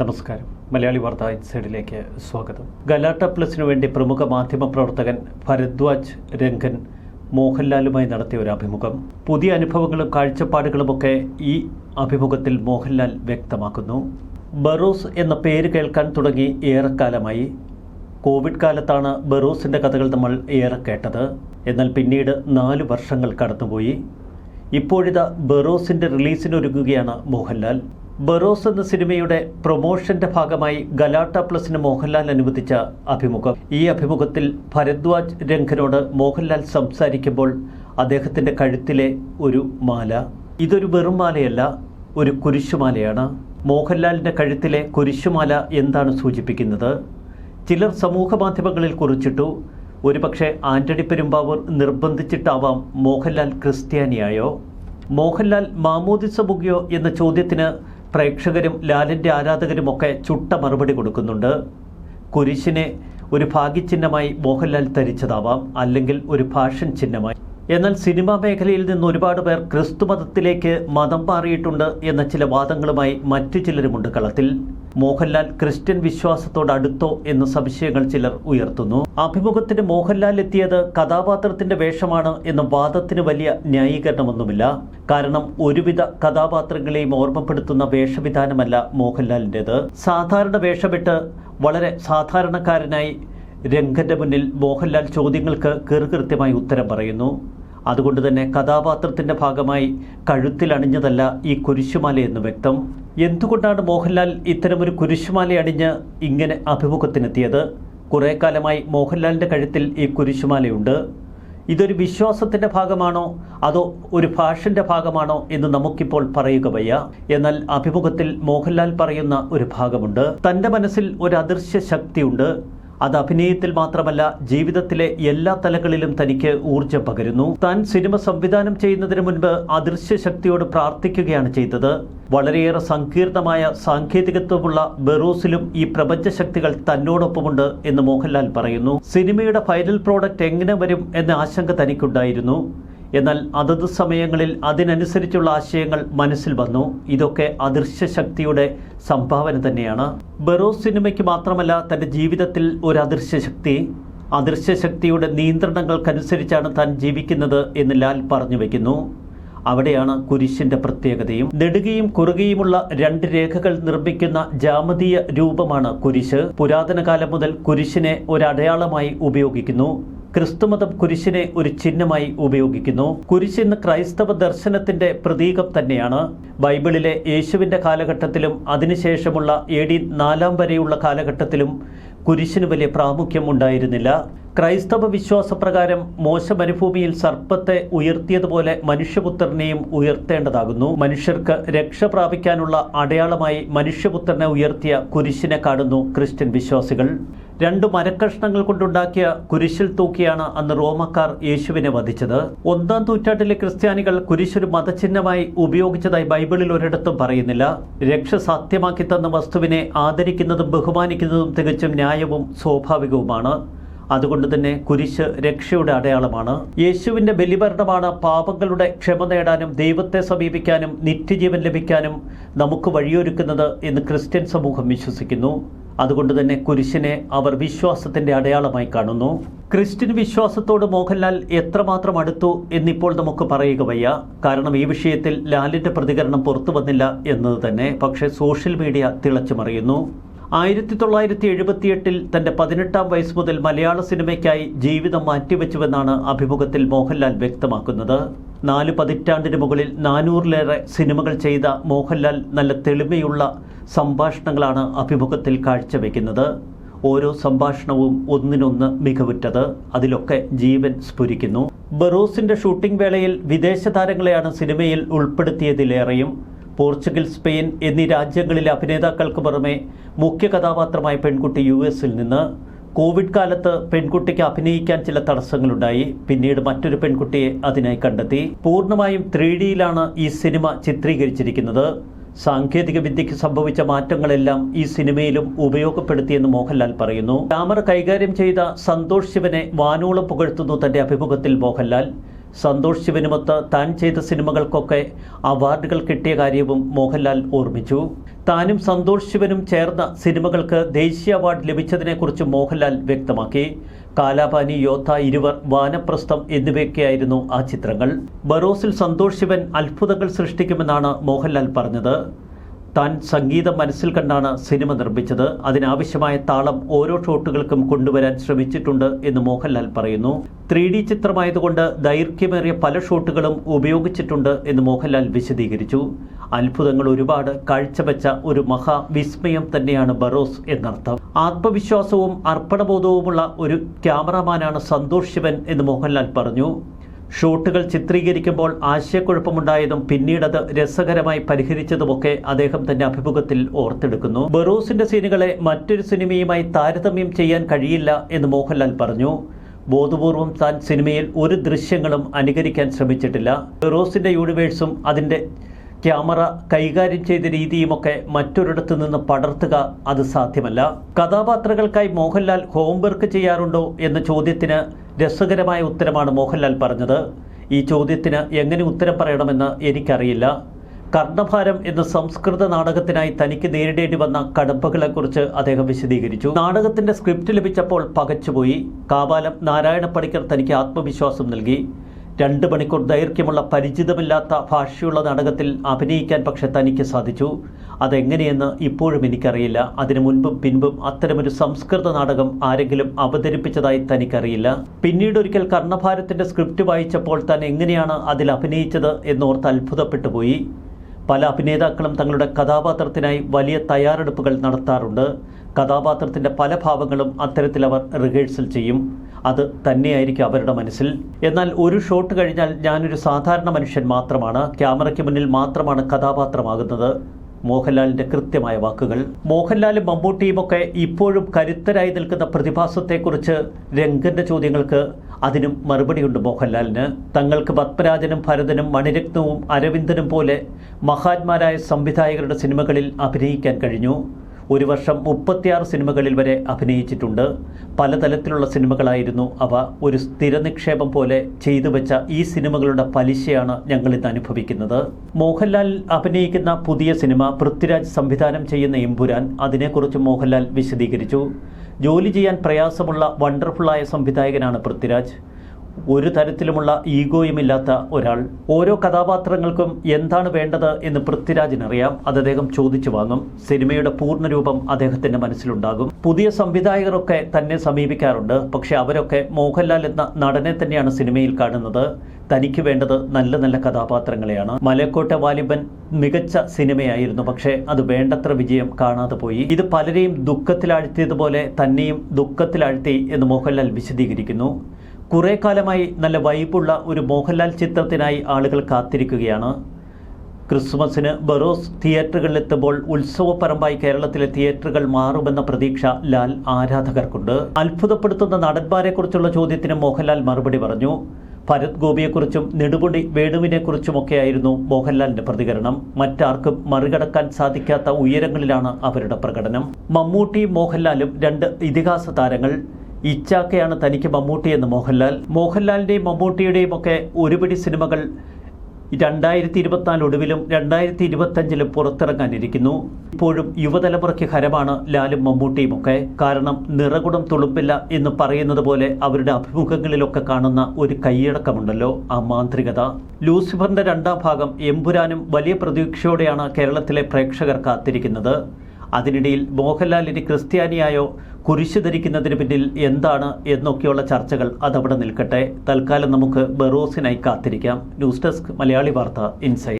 നമസ്കാരം. മലയാളി വാർത്ത ഇൻസൈഡിലേക്ക് സ്വാഗതം. ഗലാട്ട പ്ലസിനു വേണ്ടി പ്രമുഖ മാധ്യമ പ്രവർത്തകൻ ഭരദ്വാജ് രംഗൻ മോഹൻലാലുമായി നടത്തിയ ഒരു അഭിമുഖം. പുതിയ അനുഭവങ്ങളും കാഴ്ചപ്പാടുകളുമൊക്കെ ഈ അഭിമുഖത്തിൽ മോഹൻലാൽ വ്യക്തമാക്കുന്നു. ബറോസ് എന്ന പേര് കേൾക്കാൻ തുടങ്ങി ഏറെക്കാലമായി. കോവിഡ് കാലത്താണ് ബറോസിന്റെ കഥകൾ നമ്മൾ ഏറെ കേട്ടത്. എന്നാൽ പിന്നീട് നാല് വർഷങ്ങൾ കടന്നുപോയി. ഇപ്പോഴിതാ ബറോസിന്റെ റിലീസിനൊരുങ്ങുകയാണ് മോഹൻലാൽ. ബറോസ് എന്ന സിനിമയുടെ പ്രൊമോഷന്റെ ഭാഗമായി ഗലാട്ട പ്ലസിന് മോഹൻലാൽ അനുവദിച്ച അഭിമുഖം. ഈ അഭിമുഖത്തിൽ ഭരദ്വാജ് രംഗനോട് മോഹൻലാൽ സംസാരിക്കുമ്പോൾ അദ്ദേഹത്തിന്റെ കഴുത്തിലെ ഒരു മാല. ഇതൊരു വെറും മാലയല്ല ഒരു കുരിശുമാലയാണ്. മോഹൻലാലിന്റെ കഴുത്തിലെ കുരിശുമാല എന്താണ് സൂചിപ്പിക്കുന്നത്? ചിലർ സമൂഹ മാധ്യമങ്ങളിൽ കുറിച്ചിട്ടു ഒരുപക്ഷെ ആന്റണി പെരുമ്പാവൂർ നിർബന്ധിച്ചിട്ടാവാം മോഹൻലാൽ ക്രിസ്ത്യാനിയായോ? മോഹൻലാൽ മാമോദിസ മുഖ്യോ എന്ന ചോദ്യത്തിന് പ്രേക്ഷകരും ലാലിന്റെ ആരാധകരുമൊക്കെ ചുട്ട മറുപടി കൊടുക്കുന്നുണ്ട്. കുരിശിനെ ഒരു ഭാഗ്യചിഹ്നമായി മോഹൻലാൽ ധരിച്ചതാവാം അല്ലെങ്കിൽ ഒരു ഫാഷൻ ചിഹ്നമായി. എന്നാൽ സിനിമാ മേഖലയിൽ നിന്ന് ഒരുപാട് പേർ ക്രിസ്തുമതത്തിലേക്ക് മതം മാറിയിട്ടുണ്ട് എന്ന ചില വാദങ്ങളുമായി മറ്റു ചിലരുമുണ്ട് കളത്തിൽ. മോഹൻലാൽ ക്രിസ്ത്യൻ വിശ്വാസത്തോട് അടുത്തോ എന്ന സംശയങ്ങൾ ചിലർ ഉയർത്തുന്നു. അഭിമുഖത്തിന് മോഹൻലാൽ എത്തിയത് കഥാപാത്രത്തിന്റെ വേഷമാണ് എന്ന വാദത്തിന് വലിയ ന്യായീകരണമൊന്നുമില്ല. കാരണം ഒരുവിധ കഥാപാത്രങ്ങളെയും ഓർമ്മപ്പെടുത്തുന്ന വേഷവിധാനമല്ല മോഹൻലാലിന്റെത് സാധാരണ വേഷമിട്ട് വളരെ സാധാരണക്കാരനായി രംഗന്റെ മുന്നിൽ മോഹൻലാൽ ചോദ്യങ്ങൾക്ക് കീർകൃത്യമായി ഉത്തരം പറയുന്നു. അതുകൊണ്ട് തന്നെ കഥാപാത്രത്തിന്റെ ഭാഗമായി കഴുത്തിൽ അണിഞ്ഞതല്ല ഈ കുരിശുമാലയെന്ന് വ്യക്തം. എന്തുകൊണ്ടാണ് മോഹൻലാൽ ഇത്തരമൊരു കുരിശുമാല അണിഞ്ഞ് ഇങ്ങനെ അഭിമുഖത്തിനെത്തിയത്? കുറേ കാലമായി മോഹൻലാലിന്റെ കഴുത്തിൽ ഈ കുരിശുമാലയുണ്ട്. ഇതൊരു വിശ്വാസത്തിന്റെ ഭാഗമാണോ? അതോ ഒരു ഫാഷന്റെ ഭാഗമാണോ എന്ന് നമുക്കിപ്പോൾ പറയുക വയ്യ. എന്നാൽ അഭിമുഖത്തിൽ മോഹൻലാൽ പറയുന്ന ഒരു ഭാഗമുണ്ട്. തന്റെ മനസ്സിൽ ഒരു അദൃശ്യ ശക്തിയുണ്ട്. അത് അഭിനയത്തിൽ മാത്രമല്ല ജീവിതത്തിലെ എല്ലാ തലങ്ങളിലും തനിക്ക് ഊർജം പകരുന്നു. താൻ സിനിമ സംവിധാനം ചെയ്യുന്നതിന് മുൻപ് അദൃശ്യ ശക്തിയോട് പ്രാർത്ഥിക്കുകയാണ് ചെയ്തത്. വളരെയേറെ സങ്കീർണമായ സാങ്കേതികത്വമുള്ള ബെറൂസിലും ഈ പ്രപഞ്ച ശക്തികൾ തന്നോടൊപ്പമുണ്ട് എന്ന് മോഹൻലാൽ പറയുന്നു. സിനിമയുടെ ഫൈനൽ പ്രോഡക്റ്റ് എങ്ങനെ വരും എന്ന ആശങ്ക തനിക്കുണ്ടായിരുന്നു. എന്നാൽ അതത് സമയങ്ങളിൽ അതിനനുസരിച്ചുള്ള ആശയങ്ങൾ മനസ്സിൽ വന്നു. ഇതൊക്കെ അദൃശ്യ ശക്തിയുടെ സംഭാവന തന്നെയാണ്. ബറോസ് സിനിമയ്ക്ക് മാത്രമല്ല തന്റെ ജീവിതത്തിൽ ഒരു അദൃശ്യ ശക്തി അദൃശ്യ ശക്തിയുടെ നിയന്ത്രണങ്ങൾക്കനുസരിച്ചാണ് താൻ ജീവിക്കുന്നത് എന്ന് ലാൽ പറഞ്ഞു വയ്ക്കുന്നു അവിടെയാണ് കുരിശിന്റെ പ്രത്യേകതയും. നെടുകയും കുറുകയുമുള്ള രണ്ട് രേഖകൾ നിർമ്മിക്കുന്ന ജാമതീയ രൂപമാണ് കുരിശ്. പുരാതന കാലം മുതൽ കുരിശിനെ ഒരടയാളമായി ഉപയോഗിക്കുന്നു. ക്രിസ്തുമതം കുരിശിനെ ഒരു ചിഹ്നമായി ഉപയോഗിക്കുന്നു. കുരിശ് ഇന്ന് ക്രൈസ്തവ ദർശനത്തിന്റെ പ്രതീകം തന്നെയാണ്. ബൈബിളിലെ യേശുവിന്റെ കാലഘട്ടത്തിലും അതിനുശേഷമുള്ള എ ഡി നാലാം വരെയുള്ള കാലഘട്ടത്തിലും കുരിശിന് വലിയ പ്രാമുഖ്യം ഉണ്ടായിരുന്നില്ല. ക്രൈസ്തവ വിശ്വാസപ്രകാരം മോശ മരുഭൂമിയിൽ സർപ്പത്തെ ഉയർത്തിയതുപോലെ മനുഷ്യപുത്രനെയും ഉയർത്തേണ്ടതാകുന്നു. മനുഷ്യർക്ക് രക്ഷ പ്രാപിക്കാനുള്ള അടയാളമായി മനുഷ്യപുത്രനെ ഉയർത്തിയ കുരിശിനെ കാണുന്നു ക്രിസ്ത്യൻ വിശ്വാസികൾ. രണ്ടു മരക്കഷ്ണങ്ങൾ കൊണ്ടുണ്ടാക്കിയ കുരിശിൽ തൂക്കിയാണ് അന്ന് റോമക്കാർ യേശുവിനെ വധിച്ചത്. ഒന്നാം നൂറ്റാണ്ടിലെ ക്രിസ്ത്യാനികൾ കുരിശൊരു മതചിഹ്നമായി ഉപയോഗിച്ചതായി ബൈബിളിൽ ഒരിടത്തും പറയുന്നില്ല. രക്ഷ സാധ്യമാക്കി തന്ന വസ്തുവിനെ ആദരിക്കുന്നതും ബഹുമാനിക്കുന്നതും തികച്ചും ന്യായവും സ്വാഭാവികവുമാണ്. അതുകൊണ്ട് തന്നെ കുരിശ് രക്ഷയുടെ അടയാളമാണ്. യേശുവിന്റെ ബലിഭരണമാണ് പാപങ്ങളുടെ ക്ഷമ നേടാനും ദൈവത്തെ സമീപിക്കാനും നിത്യജീവൻ ലഭിക്കാനും നമുക്ക് വഴിയൊരുക്കുന്നത് എന്ന് ക്രിസ്ത്യൻ സമൂഹം വിശ്വസിക്കുന്നു. അതുകൊണ്ട് തന്നെ കുരിശിനെ അവർ വിശ്വാസത്തിന്റെ അടയാളമായി കാണുന്നു. ക്രിസ്ത്യൻ വിശ്വാസത്തോട് മോഹൻലാൽ എത്രമാത്രം അടുത്തു എന്നിപ്പോൾ നമുക്ക് പറയുക വയ്യ. കാരണം ഈ വിഷയത്തിൽ ലാലിന്റെ പ്രതികരണം പുറത്തു വന്നില്ല എന്നത് തന്നെ പക്ഷേ സോഷ്യൽ മീഡിയ തിളച്ചു മറിയുന്നു. ആയിരത്തി തൊള്ളായിരത്തി എഴുപത്തിയെട്ടിൽ തന്റെ പതിനെട്ടാം വയസ്സ് മുതൽ മലയാള സിനിമയ്ക്കായി ജീവിതം മാറ്റിവെച്ചുവെന്നാണ് അഭിമുഖത്തിൽ മോഹൻലാൽ വ്യക്തമാക്കുന്നത്. നാല് പതിറ്റാണ്ടിന് മുകളിൽ നാനൂറിലേറെ സിനിമകൾ ചെയ്ത മോഹൻലാൽ നല്ല തെളിമയുള്ള സംഭാഷണങ്ങളാണ് അഭിമുഖത്തിൽ കാഴ്ചവെക്കുന്നത്. ഓരോ സംഭാഷണവും ഒന്നിനൊന്ന് മികവുറ്റത്. അതിലൊക്കെ ജീവൻ സ്ഫുരിക്കുന്നു. ബറൂസിന്റെ ഷൂട്ടിംഗ് വേളയിൽ വിദേശ താരങ്ങളെയാണ് സിനിമയിൽ ഉൾപ്പെടുത്തിയതിലേറെയും. പോർച്ചുഗൽ സ്പെയിൻ എന്നീ രാജ്യങ്ങളിലെ അഭിനേതാക്കൾക്ക് പുറമെ മുഖ്യ കഥാപാത്രമായ പെൺകുട്ടി യു എസിൽ നിന്ന്. കോവിഡ് കാലത്ത് പെൺകുട്ടിക്ക് അഭിനയിക്കാൻ ചില തടസ്സങ്ങളുണ്ടായി. പിന്നീട് മറ്റൊരു പെൺകുട്ടിയെ അതിനായി കണ്ടെത്തി. പൂർണമായും ത്രീ ഡിയിലാണ് ഈ സിനിമ ചിത്രീകരിച്ചിരിക്കുന്നത്. സാങ്കേതിക വിദ്യയ്ക്ക് സംഭവിച്ച മാറ്റങ്ങളെല്ലാം ഈ സിനിമയിലും ഉപയോഗപ്പെടുത്തിയെന്ന് മോഹൻലാൽ പറയുന്നു. ക്യാമറ കൈകാര്യം ചെയ്ത സന്തോഷ് ശിവനെ വാനോളം പുകഴ്ത്തുന്നു തന്റെ അഭിമുഖത്തിൽ മോഹൻലാൽ. സന്തോഷ് ശിവനുമൊത്ത് താൻ ചെയ്ത സിനിമകൾക്കൊക്കെ അവാർഡുകൾ കിട്ടിയ കാര്യവും മോഹൻലാൽ ഓർമ്മിച്ചു. താനും സന്തോഷ് ശിവനും ചേർന്ന സിനിമകൾക്ക് ദേശീയ അവാർഡ് ലഭിച്ചതിനെക്കുറിച്ച് മോഹൻലാൽ വ്യക്തമാക്കി. കാലാപാനി യോദ്ധ ഇരുവർ വാനപ്രസ്ഥം എന്നിവയൊക്കെയായിരുന്നു ആ ചിത്രങ്ങൾ. ബറോസിൽ സന്തോഷ് ശിവൻ അത്ഭുതങ്ങൾ സൃഷ്ടിക്കുമെന്നാണ് മോഹൻലാൽ പറഞ്ഞത്. താൻ സംഗീതം മനസ്സിൽ കണ്ടാണ് സിനിമ നിർമ്മിച്ചത്. അതിനാവശ്യമായ താളം ഓരോ ഷോട്ടുകൾക്കും കൊണ്ടുവരാൻ ശ്രമിച്ചിട്ടുണ്ട് എന്ന് മോഹൻലാൽ പറയുന്നു. ത്രീ ഡി ചിത്രമായതുകൊണ്ട് ദൈർഘ്യമേറിയ പല ഷോട്ടുകളും ഉപയോഗിച്ചിട്ടുണ്ട് എന്ന് മോഹൻലാൽ വിശദീകരിച്ചു. അത്ഭുതങ്ങൾ ഒരുപാട് കാഴ്ചവെച്ച ഒരു മഹാവിസ്മയം തന്നെയാണ് ബറോസ് എന്നർത്ഥം. ആത്മവിശ്വാസവും അർപ്പണബോധവുമുള്ള ഒരു ക്യാമറമാനാണ് സന്തോഷ് ശിവൻ എന്ന് മോഹൻലാൽ പറഞ്ഞു. ഷൂട്ടുകൾ ചിത്രീകരിക്കുമ്പോൾ ആശയക്കുഴപ്പമുണ്ടായതും പിന്നീടത് രസകരമായി പരിഹരിച്ചതുമൊക്കെ അദ്ദേഹം തന്റെ അഭിമുഖത്തിൽ ഓർത്തെടുക്കുന്നു. ബറൂസിന്റെ സീനുകളെ മറ്റൊരു സിനിമയുമായി താരതമ്യം ചെയ്യാൻ കഴിയില്ല എന്ന് മോഹൻലാൽ പറഞ്ഞു. ബോധപൂർവം താൻ സിനിമയിൽ ഒരു ദൃശ്യങ്ങളും അനുകരിക്കാൻ ശ്രമിച്ചിട്ടില്ല. ബറോസിന്റെ യൂണിവേഴ്സും അതിന്റെ ക്യാമറ കൈകാര്യം ചെയ്ത രീതിയുമൊക്കെ മറ്റൊരിടത്തു നിന്ന് പടർത്തുക അത് സാധ്യമല്ല. കഥാപാത്രങ്ങൾക്കായി മോഹൻലാൽ ഹോംവർക്ക് ചെയ്യാറുണ്ടോ എന്ന ചോദ്യത്തിന് രസകരമായ ഉത്തരമാണ് മോഹൻലാൽ പറഞ്ഞത്. ഈ ചോദ്യത്തിന് എങ്ങനെ ഉത്തരം പറയണമെന്ന് എനിക്കറിയില്ല. കർണഭാരം എന്ന സംസ്കൃത നാടകത്തിനായി തനിക്ക് നേരിടേണ്ടി വന്ന കടമ്പകളെക്കുറിച്ച് അദ്ദേഹം വിശദീകരിച്ചു. നാടകത്തിന്റെ സ്ക്രിപ്റ്റ് ലഭിച്ചപ്പോൾ പകച്ചുപോയി. കാവാലം നാരായണ തനിക്ക് ആത്മവിശ്വാസം നൽകി. രണ്ട് മണിക്കൂർ ദൈർഘ്യമുള്ള പരിചിതമില്ലാത്ത ഭാഷയുള്ള നാടകത്തിൽ അഭിനയിക്കാൻ പക്ഷെ തനിക്ക് സാധിച്ചു. അതെങ്ങനെയെന്ന് ഇപ്പോഴും എനിക്കറിയില്ല. അതിനു മുൻപും പിൻപും അത്തരമൊരു സംസ്കൃത നാടകം ആരെങ്കിലും അവതരിപ്പിച്ചതായി തനിക്കറിയില്ല. പിന്നീട് ഒരിക്കൽ കർണഭാരത്തിന്റെ സ്ക്രിപ്റ്റ് വായിച്ചപ്പോൾ താൻ എങ്ങനെയാണ് അതിൽ അഭിനയിച്ചത് എന്നോർത്ത് അത്ഭുതപ്പെട്ടു പോയി പല അഭിനേതാക്കളും തങ്ങളുടെ കഥാപാത്രത്തിനായി വലിയ തയ്യാറെടുപ്പുകൾ നടത്താറുണ്ട്. കഥാപാത്രത്തിന്റെ പല ഭാവങ്ങളും അത്തരത്തിൽ അവർ റിഹേഴ്സൽ ചെയ്യും. അത് തന്നെയായിരിക്കും അവരുടെ മനസ്സിൽ. എന്നാൽ ഒരു ഷോട്ട് കഴിഞ്ഞാൽ ഞാനൊരു സാധാരണ മനുഷ്യൻ മാത്രമാണ്. ക്യാമറയ്ക്ക് മുന്നിൽ മാത്രമാണ് കഥാപാത്രമാകുന്നത്. മോഹൻലാലിന്റെ കൃത്യമായ വാക്കുകൾ. മോഹൻലാലും മമ്മൂട്ടിയും ഒക്കെ ഇപ്പോഴും കരുത്തരായി നിൽക്കുന്ന പ്രതിഭാസത്തെക്കുറിച്ച് രംഗന്റെ ചോദ്യങ്ങൾക്ക് അതിനും മറുപടിയുണ്ട് മോഹൻലാലിന്. തങ്ങൾക്ക് പത്മരാജനും ഭരതനും മണിരത്നവും അരവിന്ദനും പോലെ മഹാന്മാരായ സംവിധായകരുടെ സിനിമകളിൽ അഭിനയിക്കാൻ കഴിഞ്ഞു. ഒരു വർഷം മുപ്പത്തിയാറ് സിനിമകളിൽ വരെ അഭിനയിച്ചിട്ടുണ്ട്. പലതരത്തിലുള്ള സിനിമകളായിരുന്നു അവ. ഒരു സ്ഥിര നിക്ഷേപം പോലെ ചെയ്തു വെച്ച ഈ സിനിമകളുടെ പലിശയാണ് ഞങ്ങൾ ഇന്ന് അനുഭവിക്കുന്നത്. മോഹൻലാൽ അഭിനയിക്കുന്ന പുതിയ സിനിമ പൃഥ്വിരാജ് സംവിധാനം ചെയ്യുന്ന എമ്പുരാൻ അതിനെക്കുറിച്ച് മോഹൻലാൽ വിശദീകരിച്ചു. ജോലി ചെയ്യാൻ പ്രയാസമുള്ള വണ്ടർഫുള്ളായ സംവിധായകനാണ് പൃഥ്വിരാജ്. ഒരു തരത്തിലുമുള്ള ഈഗോയുമില്ലാത്ത ഒരാൾ. ഓരോ കഥാപാത്രങ്ങൾക്കും എന്താണ് വേണ്ടത് എന്ന് പൃഥ്വിരാജിനറിയാം. അത് അദ്ദേഹം ചോദിച്ചു വാങ്ങും. സിനിമയുടെ പൂർണരൂപം അദ്ദേഹത്തിന്റെ മനസ്സിലുണ്ടാകും. പുതിയ സംവിധായകരൊക്കെ തന്നെ സമീപിക്കാറുണ്ട്. പക്ഷെ അവരൊക്കെ മോഹൻലാൽ എന്ന നടനെ തന്നെയാണ് സിനിമയിൽ കാണുന്നത്. തനിക്ക് വേണ്ടത് നല്ല നല്ല കഥാപാത്രങ്ങളെയാണ്. മലക്കോട്ടെ വാലിബൻ മികച്ച സിനിമയായിരുന്നു. പക്ഷേ അത് വേണ്ടത്ര വിജയം കാണാതെ പോയി. ഇത് പലരെയും ദുഃഖത്തിലാഴ്ത്തിയതുപോലെ തന്നെയും ദുഃഖത്തിലാഴ്ത്തി എന്ന് മോഹൻലാൽ വിശദീകരിക്കുന്നു. കുറേ കാലമായി നല്ല വൈബുള്ള ഒരു മോഹൻലാൽ ചിത്രത്തിനായി ആളുകൾ കാത്തിരിക്കുകയാണ്. ക്രിസ്മസിന് ബറോസ് തിയേറ്ററുകളിലെത്തുമ്പോൾ ഉത്സവപരമായി കേരളത്തിലെ തിയേറ്ററുകൾ മാറുമെന്ന പ്രതീക്ഷ ലാൽ ആരാധകർക്കുണ്ട്. അത്ഭുതപ്പെടുത്തുന്ന നടന്മാരെക്കുറിച്ചുള്ള ചോദ്യത്തിന് മോഹൻലാൽ മറുപടി പറഞ്ഞു. ഭരത് ഗോപിയെക്കുറിച്ചും നെടുപൊടി വേണുവിനെക്കുറിച്ചുമൊക്കെയായിരുന്നു മോഹൻലാലിന്റെ പ്രതികരണം. മറ്റാർക്കും മറികടക്കാൻ സാധിക്കാത്ത ഉയരങ്ങളിലാണ് അവരുടെ പ്രകടനം. മമ്മൂട്ടി മോഹൻലാലും രണ്ട് ഇതിഹാസ താരങ്ങൾ. ഇച്ചാക്കയാണ് തനിക്ക് മമ്മൂട്ടി എന്ന് മോഹൻലാൽ. മോഹൻലാലിന്റെയും മമ്മൂട്ടിയുടെയും ഒക്കെ ഒരുപിടി സിനിമകൾ രണ്ടായിരത്തി ഇരുപത്തിനാല് ഒടുവിലും രണ്ടായിരത്തി ഇരുപത്തഞ്ചിലും പുറത്തിറങ്ങാനിരിക്കുന്നു. ഇപ്പോഴും യുവതലമുറയ്ക്ക് ഹരമാണ് ലാലും മമ്മൂട്ടിയും ഒക്കെ. കാരണം നിറകുടം തുളുമ്പില്ല എന്ന് പറയുന്നത് പോലെ അവരുടെ അഭിമുഖങ്ങളിലൊക്കെ കാണുന്ന ഒരു കൈയടക്കമുണ്ടല്ലോ ആ മാന്ത്രികത. ലൂസിഫറിന്റെ രണ്ടാം ഭാഗം എമ്പുരാനും വലിയ പ്രതീക്ഷയോടെയാണ് കേരളത്തിലെ പ്രേക്ഷകർ കാത്തിരിക്കുന്നത്. അതിനിടയിൽ മോഹൻലാൽ ഇനി ക്രിസ്ത്യാനിയായോ കുരിശ് ധരിക്കുന്നതിന് പിന്നിൽ എന്താണ് എന്നൊക്കെയുള്ള ചർച്ചകൾ അതവിടെ നിൽക്കട്ടെ. തൽക്കാലം നമുക്ക് ബറോസിനായി കാത്തിരിക്കാം. ന്യൂസ് ഡെസ്ക് മലയാളി വാർത്ത ഇൻസൈറ്റ്